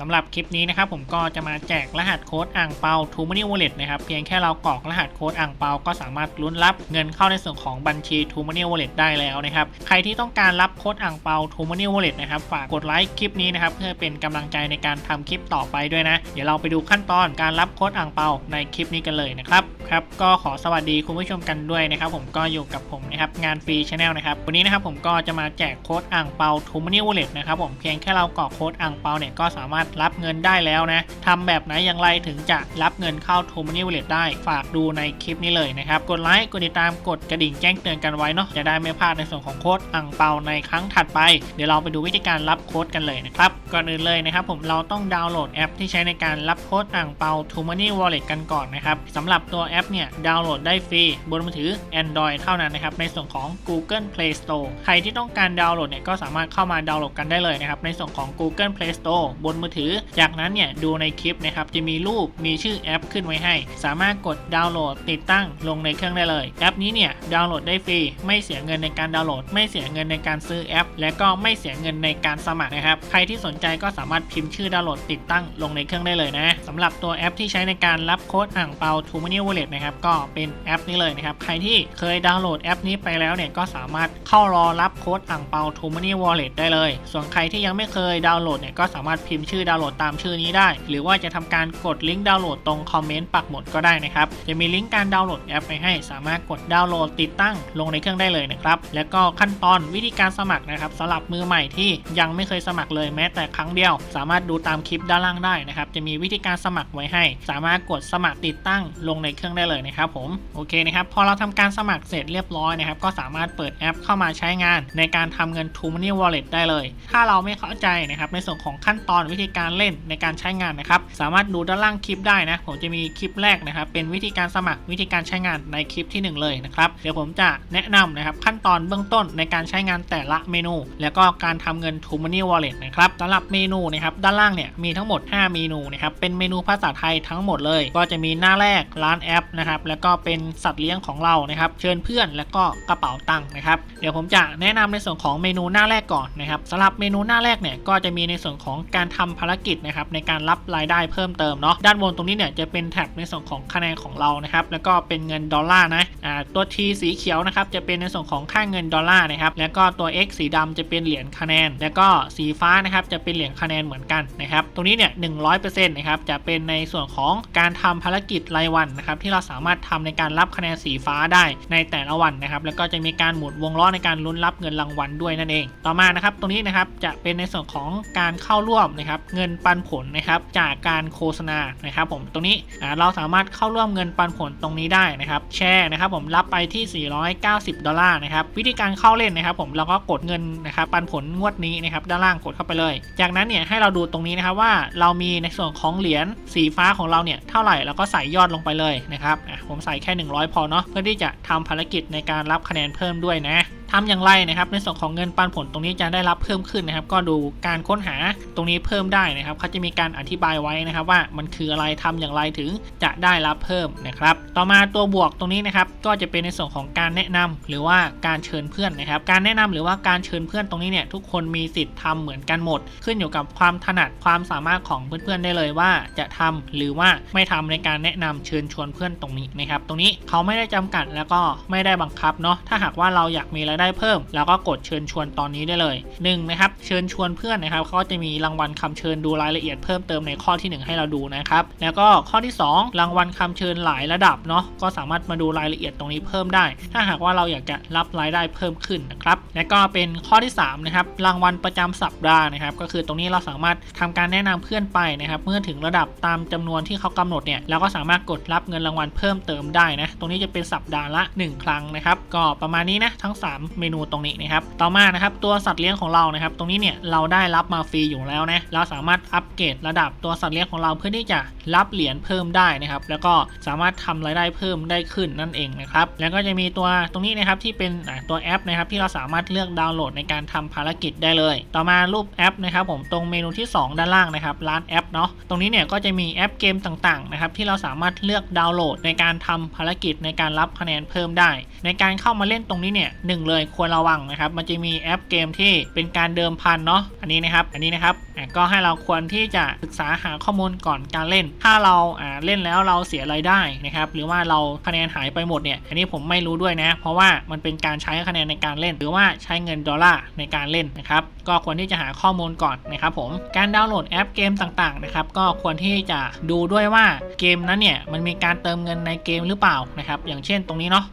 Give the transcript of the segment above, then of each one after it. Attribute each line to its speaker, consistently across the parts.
Speaker 1: สำหรับคลิปนี้นะครับผมก็จะมาแจกรหัสโค้ดอ่างเปา t ูมานี่วอลเล็ตนะครับเพียงแค่เรากรอกรหัสโค้ดอ่างเปาก็สามารถลุ้นรับเงินเข้าในส่วนของบัญชี t ูมานี่วอลเล็ตได้แล้วนะครับใครที่ต้องการรับโค้ดอ่างเปา t ูมานี่วอลเล็ตนะครับฝากกดไลค์คลิปนี้นะครับเพื่อเป็นกำลังใจในการทำคลิปต่อไปด้วยนะ เดี๋ยวเราไปดูขั้นตอนการรับโค้ดอ่างเปาในคลิปนี้กันเลยนะครับครับก็ขอสวัสดีคุณผู้ชมกันด้วยนะครับผมก็อยู่กับผมนะครับงานฟรีชาแนลนะครับวันนี้นะครับผมก็จะมาแจกโค้ดอ่างเปา t ูมานี่วอลเล็ตนะครับผมเพียงแค่เรากรอกโค้ดอ่างเปาเนี่ยก็สามารถรับเงินได้แล้วนะทำแบบไหนอย่างไรถึงจะรับเงินเข้า t ูมานี่วอลเลตได้ ฝากดูในคลิปนี้เลยนะครับ กดไลค์ กดติดตาม กดกระดิ่งแจ้งเตือนกันไว้เนาะ จะได้ไม่พลาดในส่วนของโค้ดอ่างเปาในครั้งถัดไป เดี๋ยวเราไปดูวิธีการรับโค้ดกันเลยนะครับ ก่อนอื่นเลยนะครับผม เราต้องดาวน์โหลดแอปที่ใช้ในการรับโค้ดอ่างเปา t ูมานี่วอลเลตกันก่อนนะครับสำหรับตัวแอปเนี่ย ดาวน์โหลดได้ฟรีบนมือถือ Android เท่านั้นนะครับ ในส่วนของ Google Play Store ใครที่ต้องการดาวน์โหลดเนี่ย ก็สามารถเข้ามาดาวน์โหลดกันได้เลยนะครับ ในส่วนของ Google Play Store บนมือถือ จากนั้นเนี่ยดูในคลิปนะครับจะมีรูปมีชื่อแอปขึ้นไว้ให้ สามารถกดดาวน์โหลดติดตั้งลงในเครื่องได้เลย แอปนี้เนี่ยดาวน์โหลดได้ฟรีไม่เสียเงินในการดาวน์โหลด ไม่เสียเงินในการซื้อแอป และก็ไม่เสียเงินในการสมัครนะครับใครที่สนใจก็สามารถพิมพ์ชื่อดาวน์โหลดติดตั้งลงในเครื่องได้เลยนะสำหรับตัวแอปที่ใช้ในการรับโค้ดอ่างเปา t ูมานี่วอลเล็ตนะครับก็เป็นแอปนี้เลยนะครับใครที่เคยดาวน์โหลดแอปนี้ไปแล้วเนี่ยก็สามารถเข้ารอรับโค้ดอ่างเปา t ูมานี่วอลเล็ตได้เลย ส่วนใครที่ยังไม่เคยดาวน์โหลดเนี่ยก็สามารถพิมพ์ชื่อดาวน์โหลดตามชื่อนี้ได้ หรือว่าจะทำการกดลิงก์ดาวน์โหลดตรงคอมเมนต์ปักหมุดก็ได้นะครับ จะมีลิงก์การดาวน์โหลดแอปไปให้ สามารถกดดาวน์โหลดติดตั้งลงในเครื่องได้เลยนะครับ แล้วก็ขั้นตอนวิธีการสมัครนะครับสำหรับมือใหม่ที่ยังไม่เคยสมัครเลยแม้แต่ครั้งเดียว สามารถดูตามคลิปด้านล่างได้นะครับ จะมีวิธีการสมัครไว้ให้ สามารถกดสมัครติดตั้งลงในเครื่องได้เลยนะครับผม โอเคนะครับ พอเราทำการสมัครเสร็จเรียบร้อยนะครับ ก็สามารถเปิดแอปเข้ามาใช้งาน ในการทำเงิน t ูมานี่ Wallet ได้เลย ถ้าเราไม่เข้าใจนะครับในส่วนของขั้นตอนวิธีการเล่นในการใช้งานนะครับ สามารถดูด้านล่างคลิปได้นะ ผมจะมีคลิปแรกนะครับ เป็นวิธีการสมัครวิธีการใช้งานในคลิปที่หนึ่งเลยนะครับ เดี๋ยวผมจะแนะนำนะครับขั้นตอนเบื้องต้นในการใช้งานแต่ละเมนู แล้วก็การทำเงิน t ูมานี่ Wallet นะครับสำหรับเมนูนะครับด้านล่างเนี่ยมีทั้งหมด 5 เมนูนะครับเป็นเมนูภาษาไทยทั้งหมดเลย ก็จะมีหน้าแรกร้านแอปนะครับแล้วก็เป็นสัตว์เลี้ยงของเรานะครับเชิญเพื่อนแล้วก็กระเป๋าตังค์นะครับเดี๋ยวผมจะแนะนำในส่วนของเมนูหน้าแรกก่อนนะครับสำหรับเมนูหน้าแรกเนี่ยก็จะมีในส่วนของการทำภารกิจนะครับในการรับรายได้เพิ่มเติมเนาะด้านบนตรงนี้เนี่ยจะเป็นแท็บในส่วนของคะแนนของเรานะครับแล้วก็เป็นเงินดอลลาร์นะอ่าตัว T สีเขียวนะครับจะเป็นในส่วนของค่าเงินดอลลาร์นะครับแล้วก็ตัว X สีดำจะเป็นเหรียญคะแนน แล้วก็สีฟ้านะครับจะเป็นเหรียญคะแนนเหมือนกันนะครับตรงนี้เนี่ยหนึ่งร้อยเปอร์เซ็นต์นะครับจะเป็นในส่วนของการทำภารกิจรายวันนะครับที่เราสามารถทำในการรับคะแนนสีฟ้าได้ในแต่ละวันนะครับแล้วก็จะมีการหมุนวงล้อในการลุ้นรับเงินรางวัลด้วยนั่นเอง ต่อมานะครับตรงนี้นะครับจะเป็นในส่วนของการเข้าร่วมนะครับเงินปันผลนะครับจากการโฆษณานะครับผมตรงนี้เราสามารถเข้าร่วมเงินปันผลตรงนี้ได้นะครับแชร์นะครับผมรับไปที่ 490 ดอลลาร์นะครับวิธีการเข้าเล่นนะครับผมเราก็กดเงินนะครับปันผลงวดนี้นะครับด้านล่างกดเข้าไปเลย จากนั้นเนี่ยให้เราดูตรงนี้นะครับว่าเรามีในส่วนของเหรียญสีฟ้าของเราเนี่ยเท่าไหร่แล้วก็ใส่ยอดลงไปเลยนะครับผมใส่แค่ 100 พอเนาะเพื่อที่จะทำภารกิจในการรับคะแนนเพิ่มด้วยนะ ทำอย่างไรนะครับ ในส่วนของเงินปันผลตรงนี้จะได้รับเพิ่มขึ้นนะครับ ก็ดูการค้นหาตรงนี้เพิ่มได้นะครับเขาจะมีการอธิบายไว้นะครับ ว่ามันคืออะไรทำอย่างไรถึงจะได้รับเพิ่มนะครับ ต่อมาตัวบวกตรงนี้นะครับ ก็จะเป็นในส่วนของการแนะนำหรือว่าการเชิญเพื่อนนะครับ การแนะนำหรือว่าการเชิญเพื่อนตรงนี้เนี่ยทุกคนมีสิทธิ์ทำเหมือนกันหมด ขึ้นอยู่กับความถนัดความสามารถของเพื่อนๆได้เลยว่าจะทำหรือว่าไม่ทำในการแนะนำเชิญชวนเพื่อนตรงนี้นะครับ ตรงนี้เขาไม่ได้จำกัดแล้วก็ไม่ได้บังคับเนาะถ้าหากว่าเราอยากมีรายได้เพิ่ม แล้วก็กดเชิญชวนตอนนี้ได้เลย1นงนะครับเชิญชวนเพื่อนนะครับเขาก็จะมีรางวัลคำเชิญดูรายละเอียดเพิ่มเติมในข้อที่ 1 ให้เราดูนะครับแล้วก็ข้อที่ 2 รางวัลคำเชิญหลายระดับเนาะก็สามารถมาดูรายละเอียดตรงนี้เพิ่มได้ ถ้าหากว่าเราอยากจะรับรายได้เพิ่มขึ้นนะครับและก็เป็นข้อที่3นะครับรางวัลประจำสัปดาห์นะครับก็คือตรงนี้เราสามารถทำการแนะนำเพื่อนไปนะครับเมื่อถึงระดับตามจำนวนที่เขากำหนดเนี่ยเราก็สามารถกดรับเงินรางวัลเพิ่มเติมได้นะตรงนี้จะเป็นสัปดาห์ละ 1 ครั้งนะครับก็ประมาณนี้นะทั้ง 3เมนูตรงนี้นะครับต่อมานะครับตัวสัตว์เลี้ยงของเรานะครับ ตรงนี้เนี่ยเราได้รับมาฟรีอยู่แล้วนะเราสามารถอัปเกรดระดับตัวสัตว์เลี้ยงของเราเพื่อที่จะรับเหรียญเพิ่มได้นะครับ แล้วก็สามารถทำรายได้เพิ่มได้ขึ้นนั่นเองนะครับแล้วก็จะมีตัวตรงนี้นะครับที่เป็นตัวแอปนะครับที่เราสามารถเลือกดาวน์โหลดในการทำภารกิจได้เลย ต่อมารูปแอปนะครับผมตรงเมนูที่ 2 ด้านล่างนะครับร้านแอปเนาะตรงนี้เนี่ยก็จะมีแอปเกมต่างๆนะครับที่เราสามารถเลือกดาวน์โหลดในการทำภารกิจในการรับคะแนนเพิ่มได้ ในการเข้ามาเล่นตรงนี้เนี่ยหนึ่งเลเลยควรระวังนะครับ มันจะมีแอปเกมที่เป็นการเดิมพันเนาะอันนี้นะครับ อันนี้นะครับก็ให้เราควรที่จะศึกษาหาข้อมูลก่อนการเล่น ถ้าเราอ่าเล่นแล้วเราเสียรายได้นะครับ หรือว่าเราคะแนนหายไปหมดเนี่ย อันนี้ผมไม่รู้ด้วยนะ เพราะว่ามันเป็นการใช้คะแนนในการเล่น หรือว่าใช้เงินดอลลาร์ในการเล่นนะครับ ก็ควรที่จะหาข้อมูลก่อนนะครับผม การดาวน์โหลดแอปเกมต่างๆนะครับ ก็ควรที่จะดูด้วยว่าเกมนั้นเนี่ยมันมีการเติมเงินในเกมหรือเปล่านะครับ อย่างเช่นตรงนี้เนาะ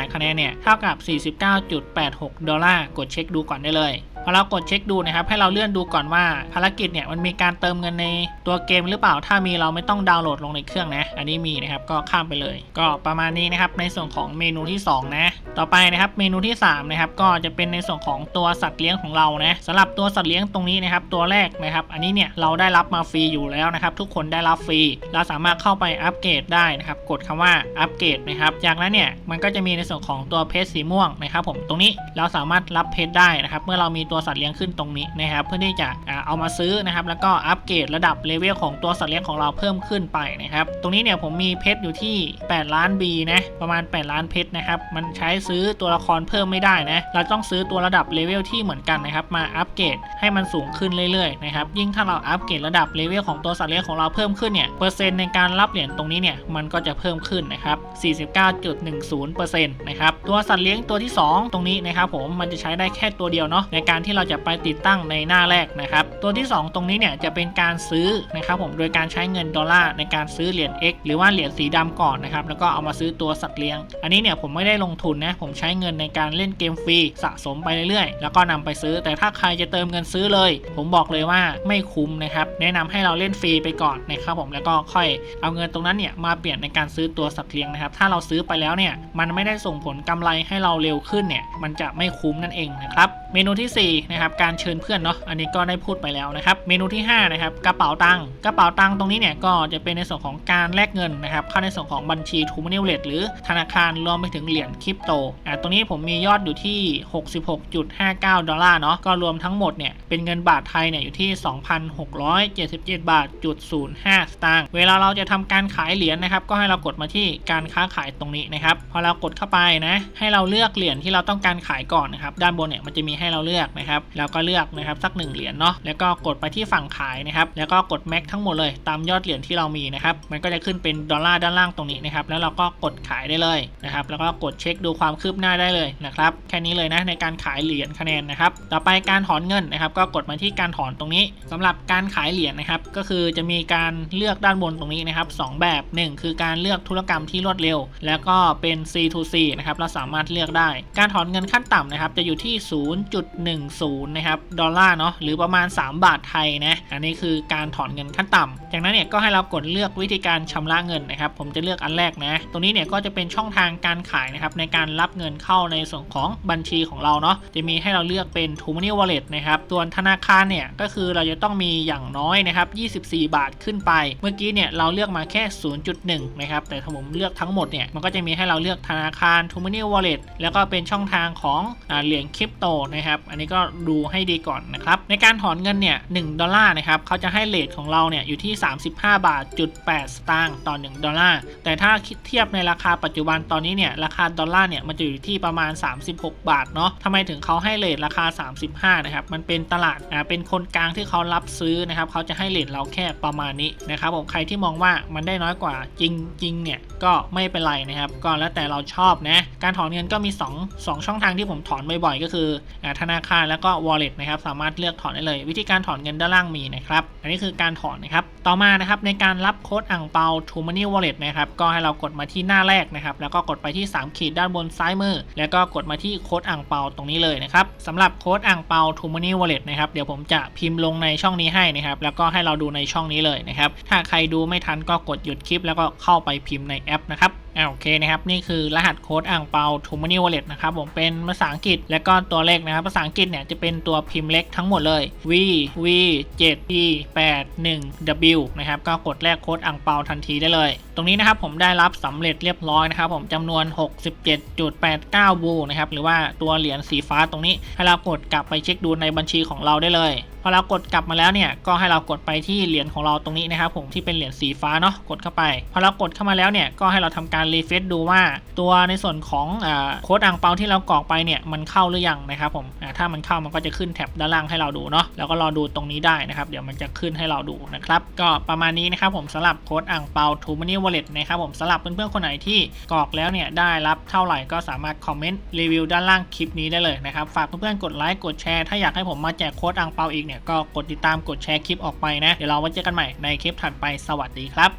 Speaker 1: 8 คะแนนเนี่ยเท่ากับ 49.86 ดอลลาร์ กดเช็คดูก่อนได้เลยพอเรากดเช็คดูนะครับให้เราเลื่อนดูก่อนว่าภารกิจเนี่ยมันมีการเติมเงินในตัวเกมหรือเปล่า ถ้ามีเราไม่ต้องดาวน์โหลดลงในเครื่องนะ อันนี้มีนะครับก็ข้ามไปเลย ก็ประมาณนี้นะครับในส่วนของเมนูที่สองนะ ต่อไปนะครับเมนูที่สามนะครับก็จะเป็นในส่วนของตัวสัตว์เลี้ยงของเรานะสำหรับตัวสัตว์เลี้ยงตรงนี้นะครับตัวแรกนะครับอันนี้เนี่ยเราได้รับมาฟรีอยู่แล้วนะครับทุกคนได้รับฟรีเราสามารถเข้าไปอัปเกรดได้นะครับกดคำว่าอัปเกรดนะครับจากนั้นเนี่ยมันก็จะมีในส่วนของตัวเพชรสีม่วงนะครับผมตรงนี้เราสามารถรับเพชรได้นะครับเมื่อเรามีตัวสัตว์เลี้ยงขึ้นตรงนี้นะครับเพื่อที่จะเอามาซื้อนะครับแล้วก็อัปเกรดระดับเลเวลของตัวสัตว์เลี้ยงของเราเพิ่มขึ้นไปนะครับตรงนี้เนี่ยผมมีเพชรอยู่ที่ 8 ล้าน B นะประมาณ 8 ล้านเพชรนะครับมันใช้ซื้อตัวละครเพิ่มไม่ได้นะ เราต้องซื้อตัวระดับเลเวลที่เหมือนกันนะครับ มาอัปเกรดให้มันสูงขึ้นเรื่อยๆนะครับ ยิ่งถ้าเราอัปเกรดระดับเลเวลของตัวสัตว์เลี้ยงของเราเพิ่มขึ้นเนี่ย เปอร์เซ็นต์ในการรับเหรียญตรงนี้เนี่ย มันก็จะเพิ่มขึ้นนะครับ 49.10%นะครับ ตัวสัตว์เลี้ยงตัวที่ 2 ตรงนี้นะครับผม มันจะใช้ได้แค่ตัวเดียวเนาะ ในการที่เราจะไปติดตั้งในหน้าแรกนะครับ ตัวที่ 2 ตรงนี้เนี่ย จะเป็นการซื้อนะครับผม โดยการใช้เงินดอลลาร์ในการซื้อเหรียญ X หรือว่าเหรียญสีดำก่อนนะครับ แล้วก็เอามาซื้อตัวสัตว์เลี้ยง อันนี้เนี่ยผมไม่ได้ลงทุนนะผมใช้เงินในการเล่นเกมฟรีสะสมไปเรื่อยๆ แล้วก็นำไปซื้อ แต่ถ้าใครจะเติมเงินซื้อเลย ผมบอกเลยว่าไม่คุ้มนะครับ แนะนำให้เราเล่นฟรีไปก่อนนะครับผมแล้วก็ค่อยเอาเงินตรงนั้นเนี่ยมาเปลี่ยนในการซื้อตัวสัตว์เลี้ยงนะครับ ถ้าเราซื้อไปแล้วเนี่ยมันไม่ได้ส่งผลกำไรให้เราเร็วขึ้นเนี่ยมันจะไม่คุ้มนั่นเองนะครับเมนูทีสี่4นะครับการเชิญเพื่อนเนาะอันนี้ก็ได้พูดไปแล้วนะครับเมนูที่5นะครับกระเป๋าตังค์กระเป๋าตังค์ตรงนี้เนี่ยก็จะเป็นในส่วนของการแลกเงินนะครับเข้าในส่วนของบัญชีทูมานิวเลตหรือธนาคารรวมไปถึงเหรียญคริปโตอ่าตรงนี้ผมมียอดอยู่ที่ 66.59 ดอลลาร์เนาะก็รวมทั้งหมดเนี่ยเป็นเงินบาทไทยเนี่ยอยู่ที่ 2,677 บาทจุด05สตางค์เวลาเราจะทำการขายเหรียญนะครับก็ให้เรากดมาที่การค้าขายตรงนี้นะครับพอเรากดเข้าไปนะให้เราเลือกเหรียญที่เราต้องการขายก่อนนะครับด้านบนเนี่ยมันจะมีให้เราเลือกนะครับแล้วก็เลือกนะครับสักหนึ่งเหรียญเนาะแล้วก็กดไปที่ฝั่งขายนะครับแล้วก็กดแม็กทั้งหมดเลยตามยอดเหรียญที่เรามีนะครับมันก็จะขึ้นเป็นดอลลาร์ด้านล่างตรงนี้นะครับแล้วเราก็กดขายได้เลยนะครับแล้วก็กดเช็คดูความคืบหน้าได้เลยนะครับแค่นี้เลยนะในการขายเหรียญคะแนนนะครับต่อไปการถอนเงินนะครับ ก็กดมาที่การถอนตรงนี้สำหรับการขายเหรียญนะครับ ก็คือจะมีการเลือกด้านบนตรงนี้นะครับสองแบบ 1 คือการเลือกธุรกรรมที่รวดเร็ว แล้วก็เป็น C2C นะครับเราสามารถเลือกได้ การถอนเงินขั้นต่ำนะครับจะอยู่ที่ 0.10นะครับดอลลาร์เนาะหรือประมาณ 3 บาทไทยนะอันนี้คือการถอนเงินขั้นต่ำจากนั้นเนี่ยก็ให้เรากดเลือกวิธีการชำระเงินนะครับ ผมจะเลือกอันแรกนะ ตรงนี้เนี่ยก็จะเป็นช่องทางการขายนะครับในการรับเงินเข้าในส่วนของบัญชีของเราเนาะจะมีให้เราเลือกเป็น t o m o n e y Wallet นะครับส่วนธนาคารเนี่ยก็คือเราจะต้องมีอย่างน้อยนะครับ 24 บาทขึ้นไป เมื่อกี้เนี่ยเราเลือกมาแค่ 0.1 นะครับ แต่ถ้าผมเลือกทั้งหมดเนี่ยมันก็จะมีให้เราเลือกธนาคาร t o m o n e y Wallet แล้วก็เป็นช่องทางของอเหรียญคริปโตนะครับ อันนี้ก็ดูให้ดีก่อนนะครับ ในการถอนเงินเนี่ย1ดอลลาร์นะครับเขาจะให้เลทของเราเนี่ยอยู่ที่ 35 บาทจุด8สตางค์ต่อ 1 ดอลลาร์ แต่ถ้าคิดเทียบในราคาปัจจุบันตอนนี้เนี่ยราคาดอลลาร์เนี่ยมันจะอยู่ที่ประมาณ 36 บาทเนาะทำไมถึงเขาให้เลทราคา 35 นะครับ มันเป็นตลาดอ่าเป็นคนกลางที่เขารับซื้อนะครับเขาจะให้เลทเราแค่ประมาณนี้นะครับผมใครที่มองว่ามันได้น้อยกว่าจริงๆเนี่ยก็ไม่เป็นไรนะครับ ก็แล้วแต่เราชอบนะการถอนเงินก็มี 2 2 ช่องทางที่ผมถอนบ่อยๆก็คืออธนาคารแล้วก็ wallet นะครับสามารถเลือกถอนได้เลย วิธีการถอนเงินด้านล่างมีนะครับอันนี้คือการถอนนะครับต่อมานะครับในการรับโค้ดอ่างเปา t o m o n e y Wallet นะครับก็ให้เรากดมาที่หน้าแรกนะครับแล้วก็กดไปที่3ขีดด้านบนซ้ายมือ แล้วก็กดมาที่โค้ดอ่างเปาตรงนี้เลยนะครับสำหรับโค้ดอ่างเปา t o m o n e y Wallet นะครับเดี๋ยวผมจะพิมพ์ลงในช่องนี้ให้นะครับแล้วก็ให้เราดูในช่องนี้เลยนะครับถ้าใครดูไม่ทันก็กดหยุดคลิป แล้วก็เข้าไปพิมพ์ในแอปนะครับ อ่าโอเคนะครับนี่คือรหัสโค้ดอ่างเปา t o m o n e y Wallet นะครับผมเป็นภาษาอังกฤษและก็ตัวเลขนะครับภาษาอังกฤษเนี่ยจะเป็นตัวพิมพ์เล็กทั้งหมดเลย V V 7 E 8 1 W นะครับก็กดแลกโค้ดอ่างเปาทันทีได้เลย ตรงนี้นะครับผมได้รับสำเร็จเรียบร้อยนะครับผมจำนวน 67.89 บูนะครับหรือว่าตัวเหรียญสีฟ้าตรงนี้ให้เรากดกลับไปเช็คดูในบัญชีของเราได้เลย พอเรากดกลับมาแล้วเนี่ยก็ให้เรากดไปที่เหรียญของเราตรงนี้นะครับผมที่เป็นเหรียญสีฟ้าเนาะกดเข้าไป พอเรากดเข้ามาแล้วเนี่ยก็ให้เราทำการรีเฟซดูว่า ตัวในส่วนของอโค้ดอ่างเปาที่เรากรอกไปเนี่ยมันเข้าหรือยังนะครับผมถ้ามันเข้ามันก็จะขึ้นแท็บด้านล่างให้เราดูเนาะแล้วก็รอดูตรงนี้ได้นะครับเดี๋ยวมันจะขึ้นให้เราดูนะครับก็ประมาณนี้นะครับผมสำหรับโค้ดอ่างเปา t ูมันนี่วอลเล็ตนะครับผมสำหรับเพื่อนๆคนไหนที่กรอกแล้วเนี่ยได้รับเท่าไหร่ก็สามารถคอมเมนต์รีวิวด้านล่างคลิปนี้ได้เลยนะครับฝากเพื่อนๆกดไลค์กดแชร์ถ้าอยากให้ผมมาแจกโค้ดอ่างเปาอีกเนี่ยก็กดติดตามกดแชร์คลิปออกไปนะ เดี๋ยวเราไว้เจอกันใหม่ในคลิปถัดไปสวัสดีครับ